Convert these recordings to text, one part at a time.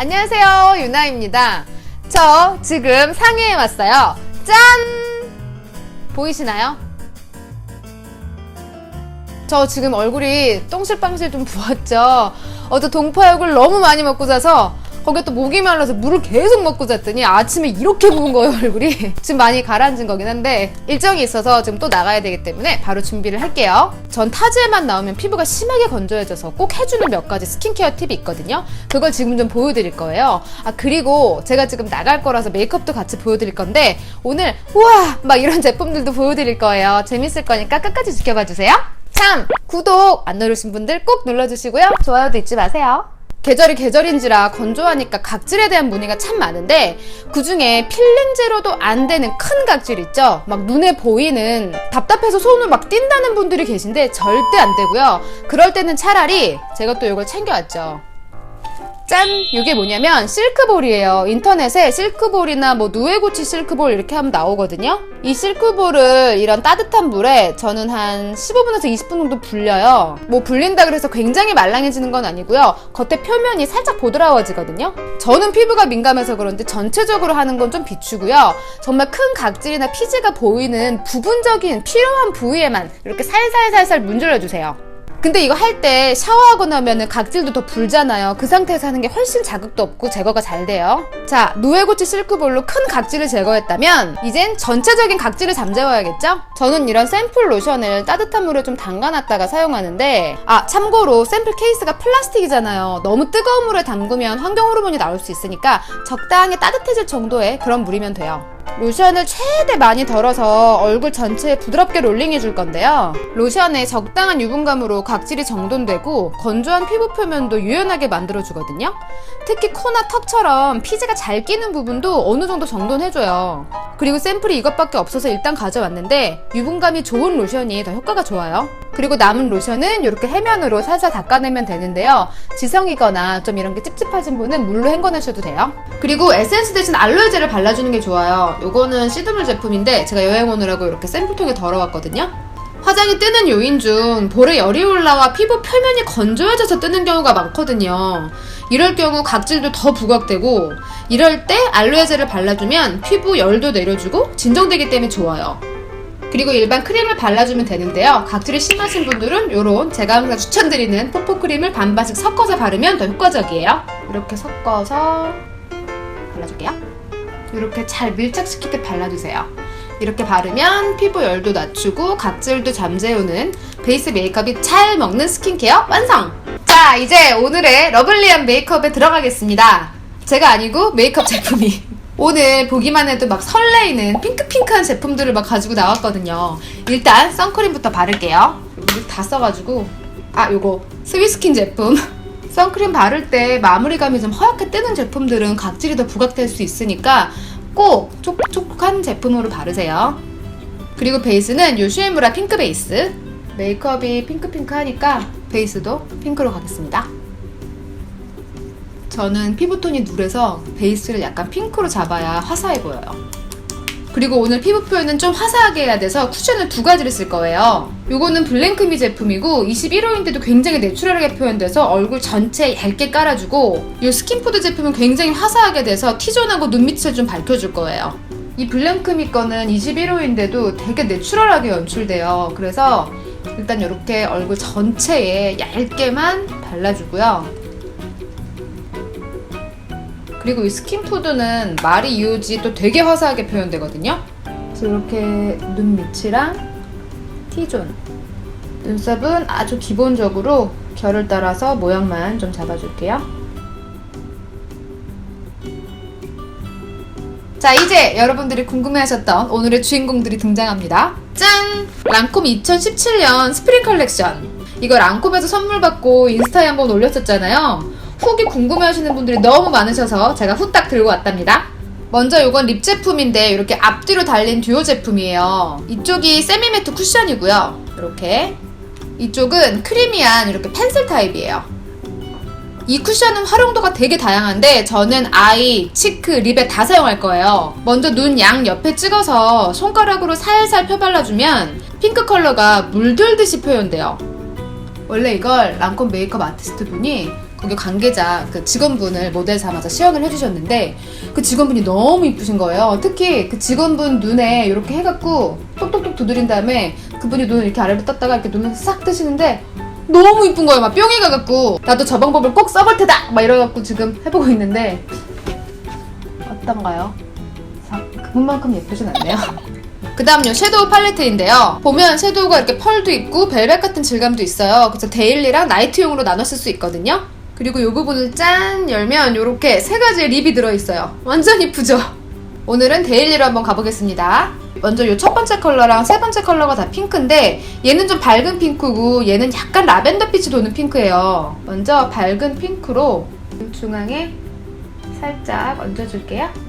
안녕하세요 유나입니다. 저 지금 상해에 왔어요. 짠! 보이시나요? 저 지금 얼굴이 똥실빵실 좀 부었죠. 어제 동파육을 너무 많이 먹고 자서 거기에 또 목이 말라서 물을 계속 먹고 잤더니 아침에 이렇게 부은 거예요 얼굴이. 지금 많이 가라앉은 거긴 한데 일정이 있어서 지금 또 나가야 되기 때문에 바로 준비를 할게요. 전 타지에만 나오면 피부가 심하게 건조해져서 꼭 해주는 몇 가지 스킨케어 팁이 있거든요. 그걸 지금 좀 보여드릴 거예요. 아 그리고 제가 지금 나갈 거라서 메이크업도 같이 보여드릴 건데 오늘 우와! 막 이런 제품들도 보여드릴 거예요. 재밌을 거니까 끝까지 지켜봐 주세요. 참! 구독 안 누르신 분들 꼭 눌러주시고요. 좋아요도 잊지 마세요 계절이 계절인지라 건조하니까 각질에 대한 문의가 참 많은데 그 중에 필링제로도 안 되는 큰 각질 있죠? 막 눈에 보이는 답답해서 손을 막 띈다는 분들이 계신데 절대 안 되고요. 그럴 때는 차라리 제가 또 이걸 챙겨왔죠. 짠! 이게 뭐냐면 실크볼이에요. 인터넷에 실크볼이나 뭐 누에고치 실크볼 이렇게 하면 나오거든요. 이 실크볼을 이런 따뜻한 물에 저는 한 15분에서 20분 정도 불려요. 뭐 불린다 그래서 굉장히 말랑해지는 건 아니고요. 겉에 표면이 살짝 보드라워지거든요. 저는 피부가 민감해서 그런지 전체적으로 하는 건 좀 비추고요. 정말 큰 각질이나 피지가 보이는 부분적인 필요한 부위에만 이렇게 살살살살 문질러 주세요. 근데 이거 할 때 샤워하고 나면은 각질도 더 불잖아요. 그 상태에서 하는 게 훨씬 자극도 없고 제거가 잘 돼요. 자, 노에고치 실크볼로 큰 각질을 제거했다면 이젠 전체적인 각질을 잠재워야겠죠? 저는 이런 샘플 로션을 따뜻한 물에 좀 담가놨다가 사용하는데 아, 참고로 샘플 케이스가 플라스틱이잖아요. 너무 뜨거운 물에 담그면 환경 호르몬이 나올 수 있으니까 적당히 따뜻해질 정도의 그런 물이면 돼요. 로션을 최대 많이 덜어서 얼굴 전체에 부드럽게 롤링해 줄 건데요. 로션에 적당한 유분감으로 각질이 정돈되고 건조한 피부 표면도 유연하게 만들어 주거든요. 특히 코나 턱처럼 피지가 잘 끼는 부분도 어느 정도 정돈해 줘요. 그리고 샘플이 이것밖에 없어서 일단 가져왔는데 유분감이 좋은 로션이 더 효과가 좋아요. 그리고 남은 로션은 이렇게 해면으로 살살 닦아내면 되는데요. 지성이거나 좀 이런 게 찝찝하신 분은 물로 헹궈내셔도 돼요. 그리고 에센스 대신 알로에젤을 발라주는 게 좋아요. 요거는 시드물 제품인데 제가 여행 오느라고 이렇게 샘플통에 덜어왔거든요. 화장이 뜨는 요인 중 볼에 열이 올라와 피부 표면이 건조해져서 뜨는 경우가 많거든요. 이럴 경우 각질도 더 부각되고 이럴 때 알로에젤을 발라주면 피부 열도 내려주고 진정되기 때문에 좋아요. 그리고 일반 크림을 발라주면 되는데요. 각질이 심하신 분들은 이런 제가 항상 추천드리는 포포 크림을 반반씩 섞어서 바르면 더 효과적이에요. 이렇게 섞어서 발라줄게요. 이렇게 잘 밀착시킬 때 발라주세요. 이렇게 바르면 피부 열도 낮추고 각질도 잠재우는 베이스 메이크업이 잘 먹는 스킨케어 완성! 자, 이제 오늘의 러블리한 메이크업에 들어가겠습니다. 제가 아니고 메이크업 제품이. 오늘 보기만 해도 막 설레이는 핑크핑크한 제품들을 막 가지고 나왔거든요. 일단 선크림부터 바를게요. 다 써가지고. 아, 요거 스위스킨 제품. 선크림 바를 때 마무리감이 좀 허옇게 뜨는 제품들은 각질이 더 부각될 수 있으니까 꼭 촉촉한 제품으로 바르세요. 그리고 베이스는 요 슈에무라 핑크 베이스. 메이크업이 핑크핑크하니까 베이스도 핑크로 가겠습니다. 저는 피부톤이 누래서 베이스를 약간 핑크로 잡아야 화사해 보여요. 그리고 오늘 피부 표현은 좀 화사하게 해야 돼서 쿠션을 두 가지를 쓸 거예요. 요거는 블랭크미 제품이고 21호인데도 굉장히 내추럴하게 표현돼서 얼굴 전체에 얇게 깔아주고 요 스킨푸드 제품은 굉장히 화사하게 돼서 T존하고 눈밑을 좀 밝혀줄 거예요. 이 블랭크미 거는 21호인데도 되게 내추럴하게 연출돼요. 그래서 일단 이렇게 얼굴 전체에 얇게만 발라주고요. 그리고 이 스킨푸드는 마리 이오지 또 되게 화사하게 표현되거든요. 그래서 이렇게 눈 밑이랑 T존 눈썹은 아주 기본적으로 결을 따라서 모양만 좀 잡아줄게요. 자 이제 여러분들이 궁금해하셨던 오늘의 주인공들이 등장합니다. 짠! 랑콤 2017년 스프링 컬렉션. 이거 랑콤에서 선물 받고 인스타에 한번 올렸었잖아요. 후기 궁금해하시는 분들이 너무 많으셔서 제가 후딱 들고 왔답니다. 먼저 이건 립 제품인데 이렇게 앞뒤로 달린 듀오 제품이에요. 이쪽이 세미매트 쿠션이고요. 이렇게 이쪽은 크리미한 이렇게 펜슬 타입이에요. 이 쿠션은 활용도가 되게 다양한데 저는 아이, 치크, 립에 다 사용할 거예요. 먼저 눈 양 옆에 찍어서 손가락으로 살살 펴발라주면 핑크 컬러가 물들듯이 표현돼요. 원래 이걸 랑콤 메이크업 아티스트 분이 거기 관계자 그 직원분을 모델 삼아서 시연을 해주셨는데 그 직원분이 너무 이쁘신 거예요. 특히 그 직원분 눈에 이렇게 해갖고 똑똑똑 두드린 다음에 그분이 눈을 이렇게 아래로 떴다가 이렇게 눈을 싹 뜨시는데 너무 이쁜 거예요. 막 뿅이 가갖고 나도 저 방법을 꼭 써볼 테다. 막 이래갖고 지금 해보고 있는데 어떤가요? 사- 그분만큼 예쁘진 않네요. 그 다음 요 섀도우 팔레트인데요. 보면 섀도우가 이렇게 펄도 있고 벨벳 같은 질감도 있어요. 그래서 데일리랑 나이트용으로 나눠 쓸 수 있거든요. 그리고 요 부분을 짠 열면 요렇게 세 가지의 립이 들어있어요. 완전 이쁘죠? 오늘은 데일리로 한번 가보겠습니다. 먼저 요첫 번째 컬러랑 세 번째 컬러가 다 핑크인데 얘는 좀 밝은 핑크고 얘는 약간 라벤더 빛이 도는 핑크예요. 먼저 밝은 핑크로 중앙에 살짝 얹어줄게요.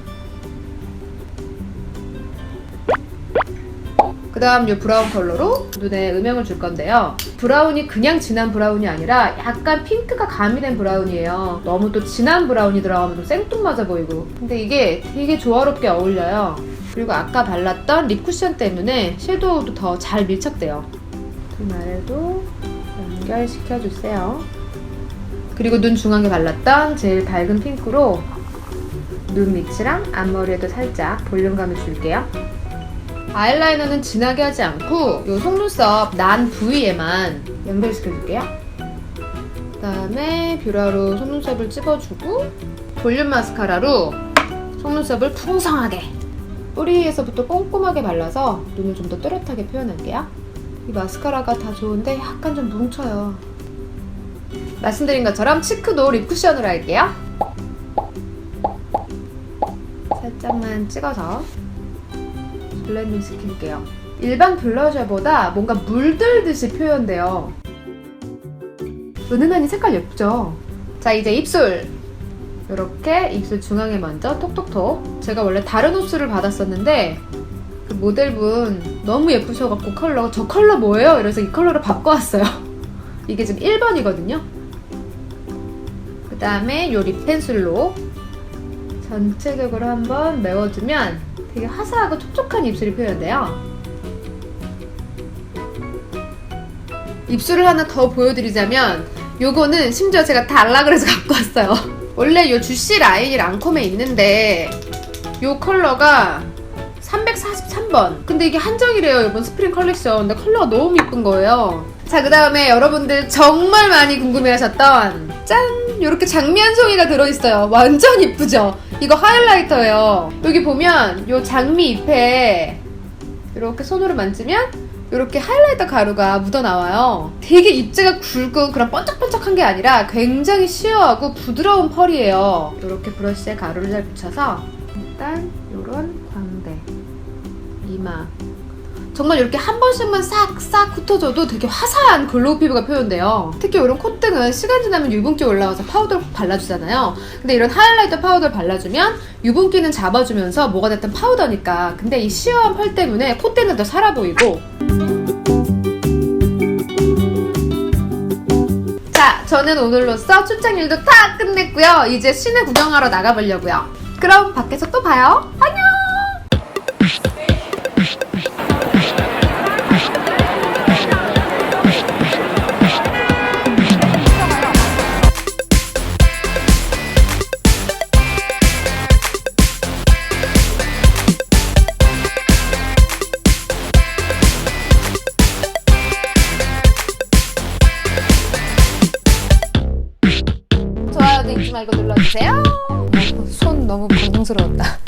그 다음 이 브라운 컬러로 눈에 음영을 줄 건데요. 브라운이 그냥 진한 브라운이 아니라 약간 핑크가 가미된 브라운이에요. 너무 또 진한 브라운이 들어가면 좀 생뚱맞아 보이고. 근데 이게 되게 조화롭게 어울려요. 그리고 아까 발랐던 립 쿠션 때문에 섀도우도 더 잘 밀착돼요. 눈 아래도 연결시켜주세요. 그리고 눈 중앙에 발랐던 제일 밝은 핑크로 눈 밑이랑 앞머리에도 살짝 볼륨감을 줄게요. 아이라이너는 진하게 하지 않고 요 속눈썹 난 부위에만 연결시켜줄게요. 그 다음에 뷰러로 속눈썹을 찝어주고 볼륨 마스카라로 속눈썹을 풍성하게 뿌리에서부터 꼼꼼하게 발라서 눈을 좀 더 또렷하게 표현할게요. 이 마스카라가 다 좋은데 약간 좀 뭉쳐요. 말씀드린 것처럼 치크도 립 쿠션으로 할게요. 살짝만 찍어서 블렌딩 시킬게요. 일반 블러셔보다 뭔가 물들듯이 표현돼요. 은은하니 색깔 예쁘죠? 자, 이제 입술. 이렇게 입술 중앙에 먼저 톡톡톡. 제가 원래 다른 호수를 받았었는데 그 모델분 너무 예쁘셔갖고 컬러가 저 컬러 뭐예요? 이래서 이 컬러로 바꿔왔어요. 이게 지금 1번이거든요. 그 다음에 요 립 펜슬로 전체적으로 한번 메워주면 되게 화사하고 촉촉한 입술이 표현돼요. 입술을 하나 더 보여드리자면 요거는 심지어 제가 달라 그래서 갖고 왔어요. 원래 요 주시 라인이 랑콤에 있는데 요 컬러가 343번. 근데 이게 한정이래요, 이번 스프링 컬렉션. 근데 컬러가 너무 이쁜 거예요. 자, 그 다음에 여러분들 정말 많이 궁금해 하셨던 짠! 이렇게 장미 한 송이가 들어있어요. 완전 이쁘죠? 이거 하이라이터예요. 여기 보면 요 장미 잎에 이렇게 손으로 만지면 이렇게 하이라이터 가루가 묻어 나와요. 되게 입체가 굵고 그런 번쩍번쩍한 게 아니라 굉장히 시어하고 부드러운 펄이에요. 이렇게 브러쉬에 가루를 잘 묻혀서 일단 이런 광대, 이마 정말 이렇게 한 번씩만 싹싹 훑어줘도 되게 화사한 글로우 피부가 표현돼요. 특히 이런 콧등은 시간 지나면 유분기 올라와서 파우더를 꼭 발라주잖아요. 근데 이런 하이라이터 파우더를 발라주면 유분기는 잡아주면서 뭐가 됐든 파우더니까. 근데 이 시어한 펄 때문에 콧대는 더 살아 보이고. 자, 저는 오늘로써 출장 일도 다 끝냈고요. 이제 시내 구경하러 나가보려고요. 그럼 밖에서 또 봐요. 안녕! 잊지 말고 눌러주세요. 손 너무 방송스러웠다.